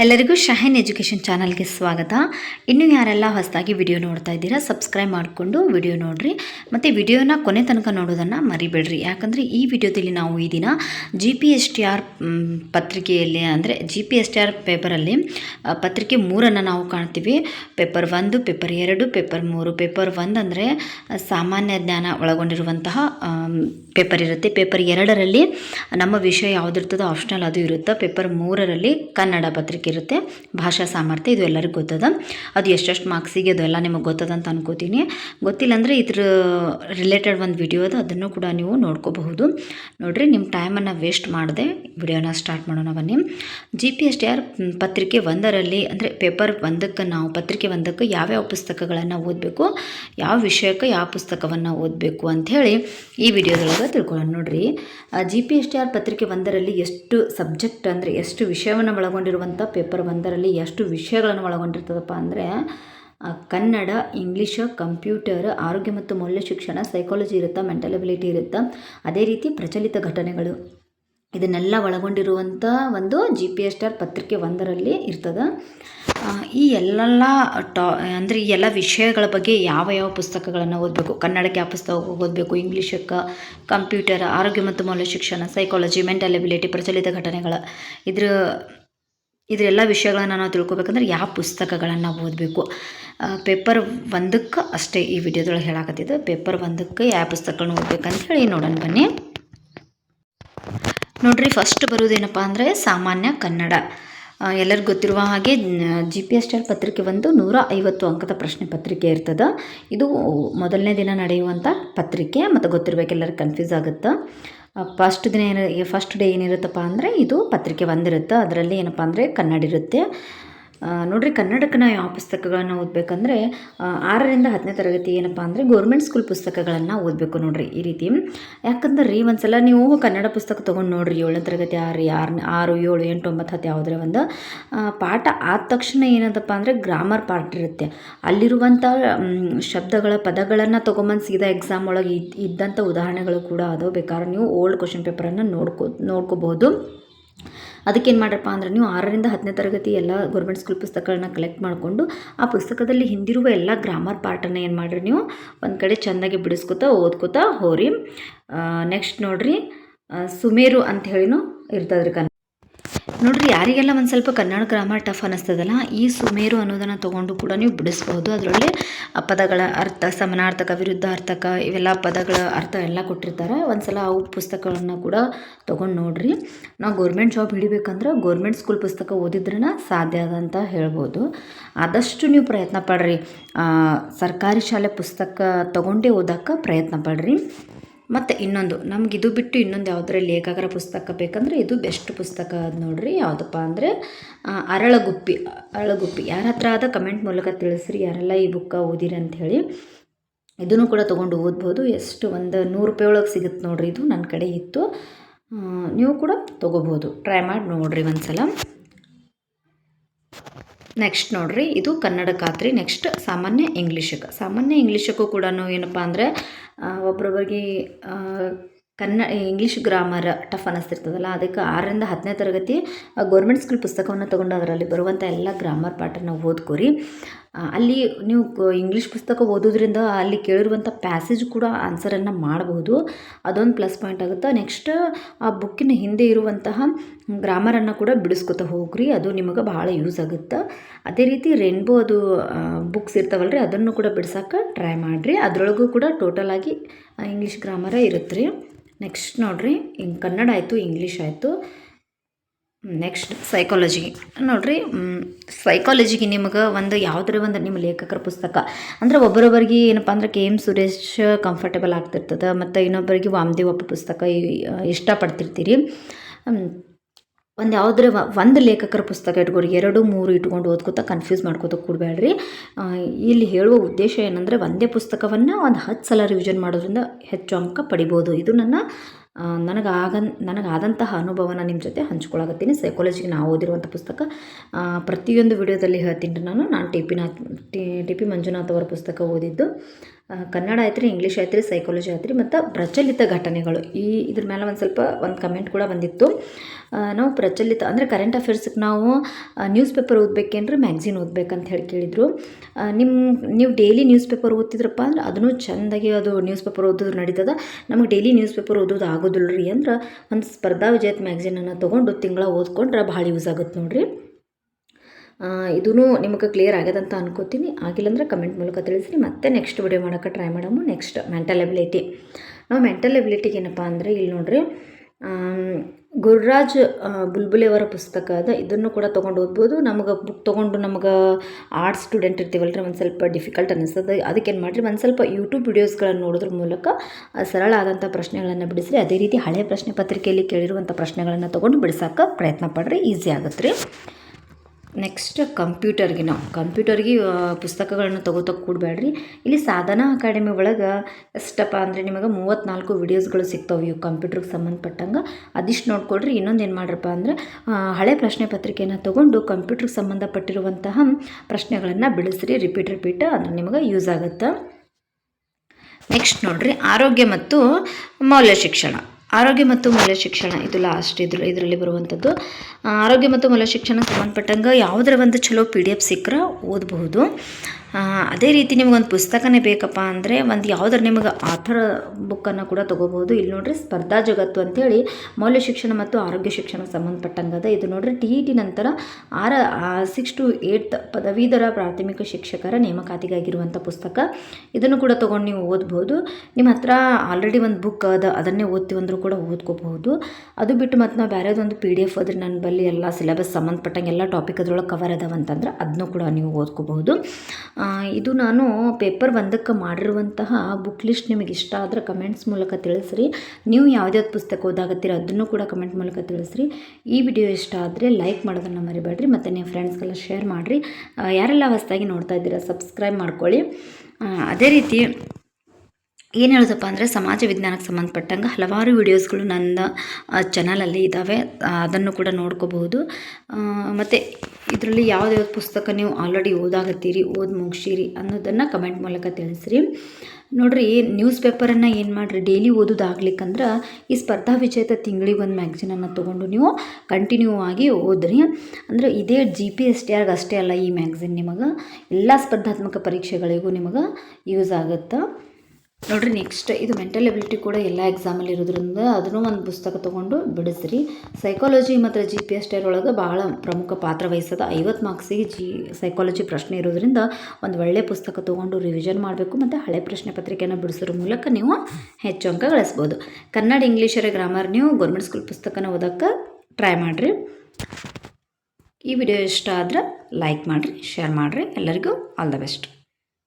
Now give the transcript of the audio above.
ಎಲ್ಲರಿಗೂ ಶಹೀನ್ ಎಜುಕೇಷನ್ ಚಾನಲ್ಗೆ ಸ್ವಾಗತ. ಇನ್ನು ಯಾರೆಲ್ಲ ಹೊಸದಾಗಿ ವಿಡಿಯೋ ನೋಡ್ತಾ ಇದ್ದೀರಾ ಸಬ್ಸ್ಕ್ರೈಬ್ ಮಾಡಿಕೊಂಡು ವಿಡಿಯೋ ನೋಡಿರಿ. ಮತ್ತು ವಿಡಿಯೋನ ಕೊನೆ ತನಕ ನೋಡೋದನ್ನು ಮರಿಬೇಡ್ರಿ. ಯಾಕಂದರೆ ಈ ವಿಡಿಯೋದಲ್ಲಿ ನಾವು ಈ ದಿನ G P S T R ಪತ್ರಿಕೆಯಲ್ಲಿ ಅಂದರೆ G P S T R ಪೇಪರಲ್ಲಿ ಪತ್ರಿಕೆ ಮೂರನ್ನು ನಾವು ಕಾಣ್ತೀವಿ. ಪೇಪರ್ ಒಂದು, ಪೇಪರ್ ಎರಡು, ಪೇಪರ್ ಮೂರು. ಪೇಪರ್ ಒಂದು ಅಂದರೆ ಸಾಮಾನ್ಯ ಜ್ಞಾನ ಒಳಗೊಂಡಿರುವಂತಹ ಪೇಪರ್ ಇರುತ್ತೆ. ಪೇಪರ್ ಎರಡರಲ್ಲಿ ನಮ್ಮ ವಿಷಯ ಯಾವುದಿರ್ತದೋ ಆಪ್ಷನಲ್ ಅದು ಇರುತ್ತೆ. ಪೇಪರ್ ಮೂರರಲ್ಲಿ ಕನ್ನಡ ಪತ್ರಿಕೆ ಇರುತ್ತೆ ಭಾಷಾ ಸಾಮರ್ಥ್ಯ ಇದು ಎಲ್ಲರಿಗೂ ಗೊತ್ತದ. ಅದು ಎಷ್ಟೆಷ್ಟು ಮಾರ್ಕ್ಸಿಗೆ ಅದು ಎಲ್ಲ ನಿಮಗೆ ಗೊತ್ತದ ಅಂತ ಅನ್ಕೋತೀನಿ. ಗೊತ್ತಿಲ್ಲ ಅಂದರೆ ಇದ್ರ ರಿಲೇಟೆಡ್ ಒಂದು ವಿಡಿಯೋ ಅದು, ಅದನ್ನು ಕೂಡ ನೀವು ನೋಡ್ಕೋಬಹುದು. ನೋಡಿರಿ ನಿಮ್ಮ ಟೈಮನ್ನು ವೇಸ್ಟ್ ಮಾಡದೆ ವಿಡಿಯೋನ ಸ್ಟಾರ್ಟ್ ಮಾಡೋಣ ಬನ್ನಿ. G P S T R ಪತ್ರಿಕೆ ಒಂದರಲ್ಲಿ ಅಂದರೆ ಪೇಪರ್ ಒಂದಕ್ಕೆ ನಾವು, ಪತ್ರಿಕೆ ಒಂದಕ್ಕೆ ಯಾವ್ಯಾವ ಪುಸ್ತಕಗಳನ್ನು ಓದಬೇಕು, ಯಾವ ವಿಷಯಕ್ಕೆ ಯಾವ ಪುಸ್ತಕವನ್ನು ಓದಬೇಕು ಅಂಥೇಳಿ ಈ ವಿಡಿಯೋದೊಳಗೆ ತಿಳ್ಕೊಳ್ಳೋಣ. ನೋಡ್ರಿ G P S T R ಪತ್ರಿಕೆ ಒಂದರಲ್ಲಿ ಎಷ್ಟು ಸಬ್ಜೆಕ್ಟ್ ಅಂದರೆ ಎಷ್ಟು ವಿಷಯವನ್ನು ಒಳಗೊಂಡಿರುವಂಥ ಪೇಪರ್ ಒಂದರಲ್ಲಿ ಎಷ್ಟು ವಿಷಯಗಳನ್ನು ಒಳಗೊಂಡಿರ್ತದಪ್ಪ ಅಂದರೆ ಕನ್ನಡ, ಇಂಗ್ಲೀಷ, ಕಂಪ್ಯೂಟರ್, ಆರೋಗ್ಯ ಮತ್ತು ಮೌಲ್ಯ ಶಿಕ್ಷಣ ಸೈಕಾಲಜಿ ಇರುತ್ತೆ ಮೆಂಟಲ್ ಎಬಿಲಿಟಿ ಇರುತ್ತೆ, ಅದೇ ರೀತಿ ಪ್ರಚಲಿತ ಘಟನೆಗಳು. ಇದನ್ನೆಲ್ಲ ಒಳಗೊಂಡಿರುವಂಥ ಒಂದು ಜಿ ಪಿ ಎಸ್ ಸ್ಟಾರ್ ಪತ್ರಿಕೆ ಒಂದರಲ್ಲಿ ಇರ್ತದೆ. ಈ ಎಲ್ಲ ಟಾ, ಅಂದರೆ ಈ ಎಲ್ಲ ವಿಷಯಗಳ ಬಗ್ಗೆ ಯಾವ ಯಾವ ಪುಸ್ತಕಗಳನ್ನು ಓದಬೇಕು? ಕನ್ನಡಕ್ಕೆ ಆ ಪುಸ್ತಕ ಓದಬೇಕು? ಇಂಗ್ಲೀಷಕ್ಕೆ ಕಂಪ್ಯೂಟರ್, ಆರೋಗ್ಯ ಮತ್ತು ಮೌಲ್ಯ ಶಿಕ್ಷಣ ಸೈಕಾಲಜಿ ಮೆಂಟಲ್ ಎಬಿಲಿಟಿ ಪ್ರಚಲಿತ ಘಟನೆಗಳ. ಇದ್ರ ಇದರೆಲ್ಲ ವಿಷಯಗಳನ್ನು ನಾವು ತಿಳ್ಕೊಬೇಕಂದ್ರೆ ಯಾವ ಪುಸ್ತಕಗಳನ್ನು ಓದಬೇಕು. ಪೇಪರ್ ಒಂದಕ್ಕೆ ಅಷ್ಟೇ ಈ ವಿಡಿಯೋದೊಳಗೆ ಹೇಳಾಕತ್ತಿದ್ದು. ಪೇಪರ್ ಒಂದಕ್ಕೆ ಯಾವ ಪುಸ್ತಕಗಳನ್ನ ಓದಬೇಕಂತ ಹೇಳಿ ನೋಡೋಣ ಬನ್ನಿ. ನೋಡ್ರಿ ಫಸ್ಟ್ ಬರೋದೇನಪ್ಪ ಅಂದರೆ ಸಾಮಾನ್ಯ ಕನ್ನಡ. ಎಲ್ಲರಿಗೂ ಗೊತ್ತಿರುವ ಹಾಗೆ ಜಿ ಪಿ ಎಸ್ ಟಿಆರ್ ಪತ್ರಿಕೆ ಒಂದು ನೂರ ಐವತ್ತು ಅಂಕದ ಪ್ರಶ್ನೆ ಪತ್ರಿಕೆ ಇರ್ತದೆ. ಇದು ಮೊದಲನೇ ದಿನ ನಡೆಯುವಂಥ ಪತ್ರಿಕೆ. ಮತ್ತು ಗೊತ್ತಿರಬೇಕು ಎಲ್ಲರಿಗೆ ಕನ್ಫ್ಯೂಸ್ ಆಗುತ್ತೆ. ಫಸ್ಟ್ ದಿನ ಏನು ಫಸ್ಟ್ ಡೇ ಏನಿರುತ್ತಪ್ಪ ಅಂದರೆ ಇದು ಪತ್ರಿಕೆ ಒಂದಿರುತ್ತೆ. ಅದರಲ್ಲಿ ಏನಪ್ಪ ಅಂದರೆ ಕನ್ನಡ ಇರುತ್ತೆ. ನೋಡ್ರಿ ಕನ್ನಡಕ್ಕೆ ಯಾವ ಪುಸ್ತಕಗಳನ್ನು ಓದಬೇಕಂದ್ರೆ ಆರರಿಂದ ಹತ್ತನೇ ತರಗತಿ ಏನಪ್ಪ ಅಂದರೆ ಗೌರ್ಮೆಂಟ್ ಸ್ಕೂಲ್ ಪುಸ್ತಕಗಳನ್ನು ಓದಬೇಕು ನೋಡ್ರಿ ಈ ರೀತಿ. ಯಾಕಂದ್ರೆ ರೀ ಒಂದ್ಸಲ ನೀವು ಕನ್ನಡ ಪುಸ್ತಕ ತೊಗೊಂಡು ನೋಡ್ರಿ, ಏಳನೇ ತರಗತಿ ಆರು ಆರು ಆರು, ಏಳು, ಎಂಟು, ಒಂಬತ್ತು, ಹತ್ತು ಯಾವುದ್ರೆ ಒಂದು ಪಾಠ ಆದ ತಕ್ಷಣ ಏನದಪ್ಪ ಅಂದರೆ ಗ್ರಾಮರ್ ಪಾರ್ಟ್ ಇರುತ್ತೆ. ಅಲ್ಲಿರುವಂಥ ಶಬ್ದಗಳ, ಪದಗಳನ್ನು ತೊಗೊಂಬಂದು ಸೀದಾ ಎಕ್ಸಾಮ್ ಒಳಗೆ ಇದ್- ಇದ್ದಂಥ ಉದಾಹರಣೆಗಳು ಕೂಡ ಅದು. ಬೇಕಾದ್ರೆ ನೀವು ಓಲ್ಡ್ ಕ್ವಶನ್ ಪೇಪರನ್ನು ನೋಡ್ಕೋ, ನೋಡ್ಕೋಬಹುದು. ಅದಕ್ಕೇನು ಮಾಡ್ರಪ್ಪ ಅಂದ್ರೆ ನೀವು ಆರರಿಂದ ಹತ್ತನೇ ತರಗತಿ ಎಲ್ಲ ಗೌರ್ಮೆಂಟ್ ಸ್ಕೂಲ್ ಪುಸ್ತಕಗಳನ್ನ ಕಲೆಕ್ಟ್ ಮಾಡಿಕೊಂಡು ಆ ಪುಸ್ತಕದಲ್ಲಿ ಹಿಂದಿರುವ ಎಲ್ಲ ಗ್ರಾಮರ್ ಪಾರ್ಟನ್ನು ಏನು ಮಾಡಿರಿ ನೀವು ಒಂದು ಕಡೆ ಚೆಂದಾಗಿ ಬಿಡಿಸ್ಕೊತಾ, ಓದ್ಕೋತಾ ಹೋರಿ. ನೆಕ್ಸ್ಟ್ ನೋಡ್ರಿ ಸುಮೇರು ಅಂತ ಹೇಳಿನೂ ಇರ್ತದ್ರಿ ಕನ್ನಡ. ನೋಡ್ರಿ, ಯಾರಿಗೆಲ್ಲ ಒಂದು ಸ್ವಲ್ಪ ಕನ್ನಡ ಗ್ರಾಮರ್ ಟಫ್ ಅನ್ನಿಸ್ತದಲ್ಲ ಈ ಸುಮೇರು ಅನ್ನೋದನ್ನು ತೊಗೊಂಡು ಕೂಡ ನೀವು ಬಿಡಿಸ್ಬಹುದು. ಅದರಲ್ಲಿ ಪದಗಳ ಅರ್ಥ, ಸಮಾನಾರ್ಥಕ, ವಿರುದ್ಧಾರ್ಥಕ, ಇವೆಲ್ಲ ಪದಗಳ ಅರ್ಥ ಎಲ್ಲ ಕೊಟ್ಟಿರ್ತಾರೆ. ಒಂದು ಸಲ ಅವು ಪುಸ್ತಕಗಳನ್ನು ಕೂಡ ತೊಗೊಂಡು ನೋಡ್ರಿ. ನಾವು ಗೌರ್ಮೆಂಟ್ ಜಾಬ್ ಹಿಡಿಬೇಕಂದ್ರೆ ಗೌರ್ಮೆಂಟ್ ಸ್ಕೂಲ್ ಪುಸ್ತಕ ಓದಿದ್ರೇನ ಸಾಧ್ಯ ಅದ ಅಂತ ಹೇಳ್ಬೋದು. ಆದಷ್ಟು ನೀವು ಪ್ರಯತ್ನ ಪಡ್ರಿ. ಸರ್ಕಾರಿ ಶಾಲೆ ಪುಸ್ತಕ ತೊಗೊಂಡೇ ಓದೋಕ್ಕೆ ಪ್ರಯತ್ನ ಪಡ್ರಿ. ಮತ್ತು ಇನ್ನೊಂದು, ನಮ್ಗೆ ಇದು ಬಿಟ್ಟು ಇನ್ನೊಂದು ಯಾವುದರ ಲೇಖಕರ ಪುಸ್ತಕ ಬೇಕಂದರೆ ಇದು ಬೆಸ್ಟ್ ಪುಸ್ತಕ ಅದು ನೋಡ್ರಿ. ಯಾವುದಪ್ಪ ಅಂದರೆ ಅರಳಗುಪ್ಪಿ ಅರಳಗುಪ್ಪಿ. ಯಾರ ಹತ್ರ ಆದ ಕಮೆಂಟ್ ಮೂಲಕ ತಿಳಿಸ್ರಿ, ಯಾರೆಲ್ಲ ಈ ಬುಕ್ಕ ಓದಿರಿ ಅಂಥೇಳಿ ಇದನ್ನು ಕೂಡ ತೊಗೊಂಡು ಓದ್ಬೋದು. ಎಷ್ಟು ಒಂದು ನೂರು ರೂಪಾಯಿ ಒಳಗೆ ಸಿಗುತ್ತೆ ನೋಡ್ರಿ ಇದು ನನ್ನ ಕಡೆ ಇತ್ತು. ನೀವು ಕೂಡ ತೊಗೋಬೋದು. ಟ್ರೈ ಮಾಡಿ ನೋಡ್ರಿ ಒಂದ್ಸಲ. ನೆಕ್ಸ್ಟ್ ನೋಡ್ರಿ, ಇದು ಕನ್ನಡ ಖಾತ್ರಿ ನೆಕ್ಸ್ಟ್ ಸಾಮಾನ್ಯ ಇಂಗ್ಲೀಷಕ್ಕೆ ಸಾಮಾನ್ಯ ಇಂಗ್ಲೀಷಕ್ಕೂ ಕೂಡ ಏನಪ್ಪ ಅಂದರೆ ಒಬ್ರೊಬ್ಬರಿಗೆ ಕನ್ನ ಇಂಗ್ಲೀಷ್ ಗ್ರಾಮರ್ ಟಫ್ ಅನ್ನಿಸ್ತಿರ್ತದಲ್ಲ, ಅದಕ್ಕೆ ಆರರಿಂದ ಹತ್ತನೇ ತರಗತಿ ಗೌರ್ಮೆಂಟ್ ಸ್ಕೂಲ್ ಪುಸ್ತಕವನ್ನು ತೊಗೊಂಡು ಅದರಲ್ಲಿ ಬರುವಂಥ ಎಲ್ಲ ಗ್ರಾಮರ್ ಪಾಠನ ಓದ್ಕೋರಿ. ಅಲ್ಲಿ ನೀವು ಇಂಗ್ಲೀಷ್ ಪುಸ್ತಕ ಓದೋದ್ರಿಂದ ಅಲ್ಲಿ ಕೇಳಿರುವಂಥ ಪ್ಯಾಸೇಜ್ ಕೂಡ ಆನ್ಸರನ್ನು ಮಾಡಬಹುದು ಅದೊಂದು ಪ್ಲಸ್ ಪಾಯಿಂಟ್ ಆಗುತ್ತೆ. ನೆಕ್ಸ್ಟ್ ಆ ಬುಕ್ಕಿನ ಹಿಂದೆ ಇರುವಂತಹ ಗ್ರಾಮರನ್ನು ಕೂಡ ಬಿಡಿಸ್ಕೊತ ಹೋಗ್ರಿ. ಅದು ನಿಮಗೆ ಭಾಳ ಯೂಸ್ ಆಗುತ್ತೆ. ಅದೇ ರೀತಿ ರೇನ್ಬೋ ಅದು ಬುಕ್ಸ್ ಇರ್ತಾವಲ್ಲ ರೀ ಅದನ್ನು ಕೂಡ ಬಿಡ್ಸೋಕೆ ಟ್ರೈ ಮಾಡಿರಿ. ಅದರೊಳಗೂ ಕೂಡ ಟೋಟಲ್ ಆಗಿ ಇಂಗ್ಲೀಷ್ ಗ್ರಾಮರೇ ಇರುತ್ತೆ ರೀ ನೆಕ್ಸ್ಟ್ ನೋಡಿರಿ ಹಿಂಗೆ ಕನ್ನಡ ಆಯಿತು ಇಂಗ್ಲೀಷ್ ಆಯಿತು. ನೆಕ್ಸ್ಟ್ ಸೈಕಾಲಜಿ ನೋಡಿರಿ ಸೈಕಾಲಜಿಗೆ ನಿಮಗೆ ಒಂದು ಯಾವುದರ ಒಂದು ನಿಮ್ಮ ಲೇಖಕರ ಪುಸ್ತಕ. ಅಂದರೆ ಒಬ್ಬರೊಬ್ಬರಿಗೆ ಏನಪ್ಪ ಅಂದ್ರೆ ಕೆ ಎಂ ಸುರೇಶ್ ಕಂಫರ್ಟೇಬಲ್ ಆಗ್ತಿರ್ತದೆ, ಮತ್ತು ಇನ್ನೊಬ್ಬರಿಗೆ ವಾಮದೇವಪ್ಪ ಪುಸ್ತಕ ಇಷ್ಟಪಡ್ತಿರ್ತೀರಿ. ಒಂದು ಯಾವುದ್ರ ಒಂದು ಲೇಖಕರ ಪುಸ್ತಕ ಇಟ್ಕೊರಿ ಎರಡು, ಮೂರು ಇಟ್ಕೊಂಡು ಓದ್ಕೋತಾ ಕನ್ಫ್ಯೂಸ್ ಮಾಡ್ಕೋತ ಕೂಡಬೇಡ್ರಿ. ಇಲ್ಲಿ ಹೇಳುವ ಉದ್ದೇಶ ಏನಂದರೆ ಒಂದೇ ಪುಸ್ತಕವನ್ನು ಒಂದು ಹತ್ತು ಸಲ ರಿವಿಷನ್ ಮಾಡೋದ್ರಿಂದ ಹೆಚ್ಚು ಅಂಕ ಪಡಿಬೋದು. ಇದು ನನ್ನ ನನಗೆ ನನಗಾದಂತಹ ಅನುಭವನ ನಿಮ್ಮ ಜೊತೆ ಹಂಚ್ಕೊಳಕತ್ತೀನಿ. ಸೈಕಾಲಜಿಗೆ ನಾವು ಓದಿರುವಂಥ ಪುಸ್ತಕ. ಪ್ರತಿಯೊಂದು ವಿಡಿಯೋದಲ್ಲಿ ಹೇಳ್ತೀನಿ ನಾನು. ನಾನು T P T T P Manjunath ಅವರ ಪುಸ್ತಕ ಓದಿದ್ದು. ಕನ್ನಡ ಐತ್ರಿ ಇಂಗ್ಲೀಷ್ ಐತ್ರಿ ಸೈಕಾಲಜಿ ಐತ್ರಿ ಮತ್ತು ಪ್ರಚಲಿತ ಘಟನೆಗಳು. ಈ ಇದ್ರ ಮೇಲೆ ಒಂದು ಸ್ವಲ್ಪ ಒಂದು ಕಮೆಂಟ್ ಕೂಡ ಬಂದಿತ್ತು. ನಾವು ಪ್ರಚಲಿತ, ಅಂದರೆ ಕರೆಂಟ್ ಅಫೇರ್ಸ್ಗೆ ನಾವು ನ್ಯೂಸ್ ಪೇಪರ್ ಓದಬೇಕೇನ್ರಿ ಮ್ಯಾಗ್ಝಿನ್ ಓದಬೇಕಂತ ಹೇಳಿ ಕೇಳಿದರು. ನಿಮ್ಮ ನೀವು ಡೈಲಿ ನ್ಯೂಸ್ ಪೇಪರ್ ಓದ್ತಿದ್ರಪ್ಪ ಅಂದ್ರೆ ಅದನ್ನು ಚೆಂದಾಗಿ ಅದು ನ್ಯೂಸ್ ಪೇಪರ್ ಓದೋದು ನಡೀತದ. ನಮಗೆ ಡೈಲಿ ನ್ಯೂಸ್ ಪೇಪರ್ ಓದೋದು ಆಗೋದಿಲ್ಲ ರೀ ಅಂದ್ರೆ ಒಂದು ಸ್ಪರ್ಧಾ ವಿಜೇತ ಮ್ಯಾಗ್ಝಿನನ್ನು ತೊಗೊಂಡು ತಿಂಗಳ ಓದ್ಕೊಂಡ್ರೆ ಭಾಳ ಯೂಸ್ ಆಗುತ್ತೆ ನೋಡ್ರಿ. ಇದೂ ನಿಮಗೆ ಕ್ಲಿಯರ್ ಆಗ್ಯದಂತ ಅನ್ಕೋತೀನಿ. ಆಗಿಲ್ಲಂದ್ರೆ ಕಮೆಂಟ್ ಮೂಲಕ ತಿಳಿಸ್ರಿ ಮತ್ತೆ ನೆಕ್ಸ್ಟ್ ವಿಡಿಯೋ ಮಾಡೋಕೆ ಟ್ರೈ ಮಾಡಮು. ನೆಕ್ಸ್ಟ್ ಮೆಂಟಲ್ ಎಬಿಲಿಟಿ ನಾವು ಮೆಂಟಲ್ ಎಬಿಲಿಟಿಗೆ ಏನಪ್ಪ ಅಂದರೆ ಇಲ್ಲಿ ನೋಡ್ರಿ ಗುರುರಾಜ್ ಬುಲ್ಬುಲೆಯವರ ಪುಸ್ತಕ ಅದ. ಇದನ್ನು ಕೂಡ ತೊಗೊಂಡು ಓದ್ಬೋದು. ನಮಗೆ ಬುಕ್ ತೊಗೊಂಡು ನಮಗೆ ಆರ್ಟ್ಸ್ ಸ್ಟೂಡೆಂಟ್ ಇರ್ತೀವಲ್ರಿ, ಒಂದು ಸ್ವಲ್ಪ ಡಿಫಿಕಲ್ಟ್ ಅನ್ನಿಸ್ತದೆ ಏನು ಮಾಡಿರಿ, ಒಂದು ಸ್ವಲ್ಪ ಯೂಟ್ಯೂಬ್ ವಿಡಿಯೋಸ್ಗಳನ್ನು ನೋಡೋದ್ರ ಮೂಲಕ ಸರಳ ಆದಂಥ ಪ್ರಶ್ನೆಗಳನ್ನು ಬಿಡಿಸ್ರಿ. ಅದೇ ರೀತಿ ಹಳೆಯ ಪ್ರಶ್ನೆ ಪತ್ರಿಕೆಯಲ್ಲಿ ಕೇಳಿರುವಂಥ ಪ್ರಶ್ನೆಗಳನ್ನು ತೊಗೊಂಡು ಬಿಡಿಸೋಕೆ ಪ್ರಯತ್ನ ಪಡ್ರಿ. ಈಸಿ ಆಗುತ್ತೆ ರೀ ನೆಕ್ಸ್ಟ್ ಕಂಪ್ಯೂಟರ್ಗೆ ನಾವು. ಕಂಪ್ಯೂಟರ್ಗೆ ಪುಸ್ತಕಗಳನ್ನ ತಗೋತಕ್ಕೆ ಕೂಡಬೇಡ್ರಿ ಇಲ್ಲಿ ಸಾಧನಾ ಅಕಾಡೆಮಿ ಒಳಗೆ ಎಷ್ಟಪ್ಪ ಅಂದರೆ ನಿಮಗೆ ಮೂವತ್ತ್ನಾಲ್ಕು ವಿಡಿಯೋಸ್ಗಳು ಸಿಗ್ತಾವೆ ಇವು ಕಂಪ್ಯೂಟ್ರಿಗೆ ಸಂಬಂಧಪಟ್ಟಂಗೆ. ಅದಿಷ್ಟು ನೋಡ್ಕೊಳ್ರಿ, ಇನ್ನೊಂದು ಏನು ಮಾಡ್ರಪ್ಪ ಅಂದರೆ ಹಳೆ ಪ್ರಶ್ನೆ ಪತ್ರಿಕೆಯನ್ನು ತೊಗೊಂಡು ಕಂಪ್ಯೂಟ್ರಿಗೆ ಸಂಬಂಧಪಟ್ಟಿರುವಂತಹ ಪ್ರಶ್ನೆಗಳನ್ನು ಬಿಡಿಸ್ರಿ ರಿಪೀಟ್ ರಿಪೀಟ್ ಅಂದ್ರೆ ನಿಮಗೆ ಯೂಸ್ ಆಗುತ್ತೆ. ನೆಕ್ಸ್ಟ್ ನೋಡ್ರಿ, ಆರೋಗ್ಯ ಮತ್ತು ಮೌಲ್ಯ ಶಿಕ್ಷಣ. ಆರೋಗ್ಯ ಮತ್ತು ಮೂಲ ಶಿಕ್ಷಣ, ಇದು ಲಾಸ್ಟ್ ಇದ್ರ, ಇದರಲ್ಲಿ ಬರುವಂಥದ್ದು ಆರೋಗ್ಯ ಮತ್ತು ಮೂಲ ಶಿಕ್ಷಣ ಸಂಬಂಧಪಟ್ಟಂಗೆ ಯಾವುದರ ಒಂದು ಚಲೋ ಪಿ ಡಿ ಎಫ್ ಸಿಕ್ಕರೆ ಓದಬಹುದು. ಅದೇ ರೀತಿ ನಿಮಗೊಂದು ಪುಸ್ತಕನೇ ಬೇಕಪ್ಪ ಅಂದರೆ ಒಂದು ಯಾವ್ದಾರ ನಿಮಗೆ ಆಥರ್ ಬುಕ್ಕನ್ನು ಕೂಡ ತೊಗೋಬೋದು. ಇಲ್ಲಿ ನೋಡ್ರಿ ಸ್ಪರ್ಧಾ ಜಗತ್ತು ಅಂತೇಳಿ ಮೌಲ್ಯ ಶಿಕ್ಷಣ ಮತ್ತು ಆರೋಗ್ಯ ಶಿಕ್ಷಣಕ್ಕೆ ಸಂಬಂಧಪಟ್ಟಂಗದ ಇದು ನೋಡ್ರಿ ಟಿ ಇ ಟಿ ನಂತರ ಆರ ಸಿಕ್ಸ್ ಟು ಏಯ್ತ್ ಪದವೀಧರ ಪ್ರಾಥಮಿಕ ಶಿಕ್ಷಕರ ನೇಮಕಾತಿಗಾಗಿರುವಂಥ ಪುಸ್ತಕ. ಇದನ್ನು ಕೂಡ ತೊಗೊಂಡು ನೀವು ಓದ್ಬೋದು. ನಿಮ್ಮ ಹತ್ರ ಆಲ್ರೆಡಿ ಒಂದು ಬುಕ್ ಅದ, ಅದನ್ನೇ ಓದ್ತೀವಂದ್ರೂ ಕೂಡ ಓದ್ಕೋಬಹುದು. ಅದು ಬಿಟ್ಟು ಮತ್ತು ನಾವು ಬೇರೆದೊಂದು ಪಿ ಡಿ ಎಫ್ ಅದ್ರ ನನ್ನ ಬಳಿ ಎಲ್ಲ ಸಿಲೆಬಸ್ ಸಂಬಂಧಪಟ್ಟಂಗೆ ಎಲ್ಲ ಟಾಪಿಕ್ ಅದ್ರೊಳಗೆ ಕವರ್ ಅದಾವಂತಂದ್ರೆ ಅದನ್ನು ಕೂಡ ನೀವು ಓದ್ಕೋಬಹುದು. ಇದು ನಾನು ಪೇಪರ್ ಒಂದಕ್ಕೆ ಮಾಡಿರುವಂತಹ ಬುಕ್ ಲಿಸ್ಟ್ ನಿಮಗೆ ಇಷ್ಟ ಆದರೆ ಕಮೆಂಟ್ಸ್ ಮೂಲಕ ತಿಳಿಸ್ರಿ. ನೀವು ಯಾವ್ದ್ಯಾವ್ದು ಪುಸ್ತಕ ಓದಾಗತ್ತೀರ ಅದನ್ನು ಕೂಡ ಕಮೆಂಟ್ ಮೂಲಕ ತಿಳಿಸ್ರಿ. ಈ ವಿಡಿಯೋ ಇಷ್ಟ ಆದರೆ ಲೈಕ್ ಮಾಡೋದನ್ನು ಮರಿಬೇಡ್ರಿ, ಮತ್ತು ನೀವು ಫ್ರೆಂಡ್ಸ್ಗೆಲ್ಲ ಶೇರ್ ಮಾಡಿರಿ. ಯಾರೆಲ್ಲ ಹೊಸದಾಗಿ ನೋಡ್ತಾ ಇದ್ದೀರಾ, ಸಬ್ಸ್ಕ್ರೈಬ್ ಮಾಡ್ಕೊಳ್ಳಿ. ಅದೇ ರೀತಿ ಏನು ಹೇಳೋದಪ್ಪ ಅಂದರೆ ಸಮಾಜ ವಿಜ್ಞಾನಕ್ಕೆ ಸಂಬಂಧಪಟ್ಟಂಗೆ ಹಲವಾರು ವಿಡಿಯೋಸ್ಗಳು ನನ್ನ ಚಾನಲಲ್ಲಿ ಇದ್ದಾವೆ ಅದನ್ನು ಕೂಡ ನೋಡ್ಕೋಬಹುದು. ಮತ್ತು ಇದರಲ್ಲಿ ಯಾವ್ದು ಪುಸ್ತಕ ನೀವು ಆಲ್ರೆಡಿ ಓದಾಗತ್ತೀರಿ ಓದಿ ಮುಗಿಸಿರಿ ಅನ್ನೋದನ್ನು ಕಮೆಂಟ್ ಮೂಲಕ ತಿಳಿಸ್ರಿ. ನೋಡ್ರಿ ನ್ಯೂಸ್ ಪೇಪರನ್ನು ಏನು ಮಾಡಿರಿ ಡೈಲಿ ಓದೋದಾಗ್ಲಿಕ್ಕಂದ್ರೆ ಈ ಸ್ಪರ್ಧಾ ವಿಜೇತ ತಿಂಗಳಿಗೆ ಒಂದು ಮ್ಯಾಗ್ಝಿನನ್ನು ತೊಗೊಂಡು ನೀವು ಕಂಟಿನ್ಯೂ ಆಗಿ ಓದ್ರಿ. ಅಂದರೆ ಇದೇ ಜಿ ಪಿ ಎಸ್ ಟಿ ಆರ್ಗೆ ಅಷ್ಟೇ ಅಲ್ಲ ಈ ಮ್ಯಾಗ್ಝಿನ್ ನಿಮಗೆ. ಎಲ್ಲ ಸ್ಪರ್ಧಾತ್ಮಕ ಪರೀಕ್ಷೆಗಳಿಗೂ ನಿಮಗೆ ಯೂಸ್ ಆಗುತ್ತೆ? ನೋಡ್ರಿ ನೆಕ್ಸ್ಟ್ ಇದು ಮೆಂಟಲ್ ಎಬಿಲಿಟಿ ಕೂಡ ಎಲ್ಲ ಎಕ್ಸಾಮಲ್ಲಿ ಇರೋದ್ರಿಂದ ಅದನ್ನು ಒಂದು ಪುಸ್ತಕ ತೊಗೊಂಡು ಬಿಡಿಸ್ರಿ. ಸೈಕಾಲಜಿ ಮತ್ತು G P S T R ಒಳಗೆ ಭಾಳ ಪ್ರಮುಖ ಪಾತ್ರ ವಹಿಸದ. ಐವತ್ತು ಮಾರ್ಕ್ಸಿಗೆ ಜಿ ಸೈಕಾಲಜಿ ಪ್ರಶ್ನೆ ಇರೋದ್ರಿಂದ ಒಂದು ಒಳ್ಳೆಯ ಪುಸ್ತಕ ತೊಗೊಂಡು ರಿವಿಷನ್ ಮಾಡಬೇಕು ಮತ್ತು ಹಳೆ ಪ್ರಶ್ನೆ ಪತ್ರಿಕೆಯನ್ನು ಬಿಡಿಸೋದ್ರ ಮೂಲಕ ನೀವು ಹೆಚ್ಚು ಅಂಕ ಗಳಿಸ್ಬೋದು. ಕನ್ನಡ ಇಂಗ್ಲೀಷರ ಗ್ರಾಮರ್ ನೀವು ಗೌರ್ಮೆಂಟ್ ಸ್ಕೂಲ್ ಪುಸ್ತಕನ ಓದೋಕ್ಕೆ ಟ್ರೈ ಮಾಡಿರಿ. ಈ ವಿಡಿಯೋ ಇಷ್ಟ ಆದರೆ ಲೈಕ್ ಮಾಡಿರಿ ಶೇರ್ ಮಾಡಿರಿ. ಎಲ್ಲರಿಗೂ ಆಲ್ ದ ಬೆಸ್ಟ್